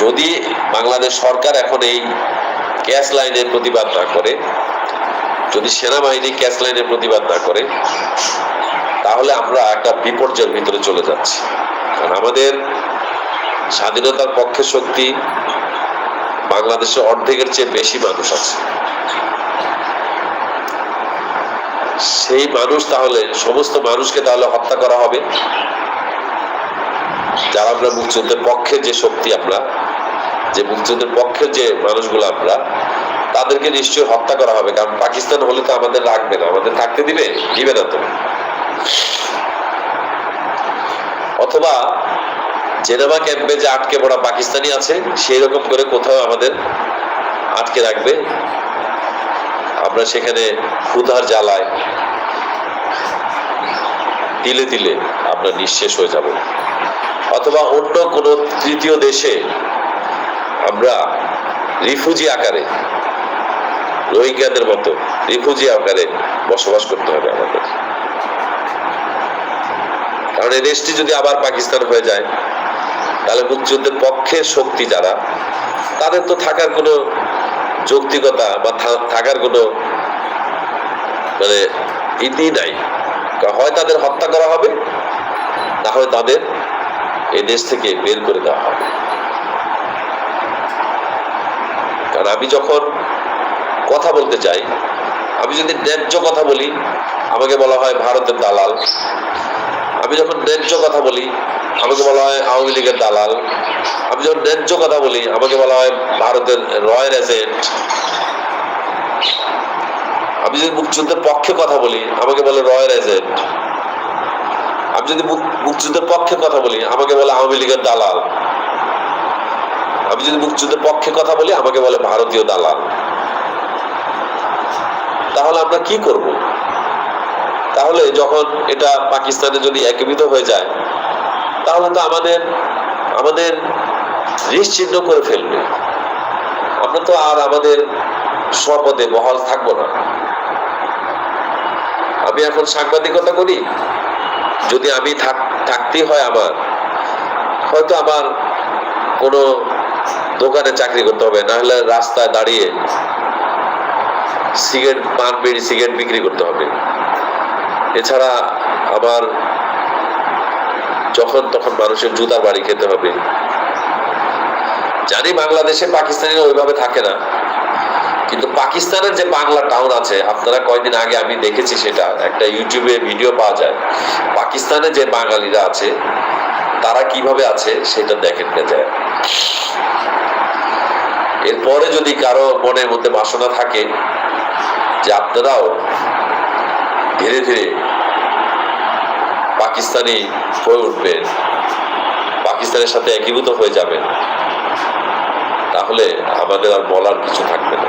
যদি বাংলাদেশ সরকার এখন এই গ্যাস লাইনের প্রতিবাদ না করে, যদি সেনাবাহিনী গ্যাস লাইনের প্রতিবাদ না করে, তাহলে আমরা একটা বিপর্যয়ের ভিতরে চলে যাচ্ছি। কারণ আমাদের স্বাধীনতার পক্ষে শক্তি বাংলাদেশে অর্ধেকের চেয়ে বেশি মানুষ আছে। সেই মানুষ তাহলে, সমস্ত মানুষকে তাহলে হত্যা করা হবে। যারা আমরা মুক্তিযুদ্ধের পক্ষে যে শক্তি আমরা যে মুক্তিযুদ্ধের পক্ষের যে মানুষগুলো আমরা, তাদেরকে নিশ্চয়ই হত্যা করা হবে। কারণ পাকিস্তান হলে তো আমাদের রাখবে না, আমাদের থাকতে দিবে দিবে না তো। অথবা জেনেভা ক্যাম্পে যে আটকে পড়া পাকিস্তানি আছে সেই রকম করে কোথাও আমাদের আটকে রাখবে। আমরা সেখানে ক্ষুধার জ্বালায় তিলে তিলে আমরা নিঃশেষ হয়ে যাব। অথবা অন্য কোনো তৃতীয় দেশে আমরা রিফুজি আকারে, রোহিঙ্গাদের মতো রিফুজি আকারে বসবাস করতে হবে আমাদের। কারণ এই দেশটি যদি আবার পাকিস্তান হয়ে যায়, তাহলে মুক্তিযুদ্ধের পক্ষের শক্তি যারা, তাদের তো থাকার কোনো যৌক্তিকতা বা থাকার কোনো মানে ইতি নাই। হয় তাদের হত্যা করা হবে, না হয় তাদের এই দেশ থেকে বের করে দেওয়া হবে। কারণ আমি যখন কথা বলতে চাই, আমি যদি ন্যায্য কথা বলি, আমাকে বলা হয় ভারতের দালাল। আমি যখন ন্যায্য কথা বলি, আমাকে বলা হয় আওয়ামী লীগের দালাল। আমি যখন ন্যায্য কথা বলি, আমাকে বলা হয় ভারতের রয়্যাল এজেন্ট আমি যদি মুক্তিযুদ্ধের পক্ষে কথা বলি, আমাকে বলে রয়্যাল এজেন্ট আমি যদি মুক- মুক্তিযুদ্ধের পক্ষে কথা বলি, আমাকে বলে আওয়ামী লীগের দালাল। আমি যদি মুক্তিযুদ্ধের পক্ষে কথা বলি, আমাকে বলে ভারতীয় দালাল। তাহলে আমরা কি করব? তাহলে যখন এটা পাকিস্তানে যদি একীভূত হয়ে যায়, তাহলে তো আমাদের আমাদের নিশ্চিহ্ন করে ফেলবে। আমরা তো আর আমাদের স্বপদে বহাল থাকব না। আমি এখন সাংবাদিকতা করি। যদি আমি থাক- থাকতেই হয় আমার, হয়তো আমার কোনো দোকানে চাকরি করতে হবে, না হলে রাস্তায় দাঁড়িয়ে সিগারেট, পান বিড়ি, সিগারেট বিক্রি করতে হবে। এছাড়া আবার যখন তখন মানুষের জুতার বাড়ি খেতে হবে। জানি বাংলাদেশে পাকিস্তানিরা ওইভাবে থাকে না, কিন্তু পাকিস্তানের যে বাংলা টাউন আছে, আপনারা কয়দিন আগে আমি দেখেছি সেটা, একটা ইউটিউবে ভিডিও পাওয়া যায়। পাকিস্তানে যে বাঙালিরা আছে তারা কীভাবে আছে সেটা দেখেন না যায়। এরপরে যদি কারও মনের মধ্যে বাসনা থাকে যে আপনারাও ধীরে ধীরে পাকিস্তানি হয়ে উঠবেন, পাকিস্তানের সাথে একীভূত হয়ে যাবেন, তাহলে আমাদের আর বলার কিছু থাকবে না।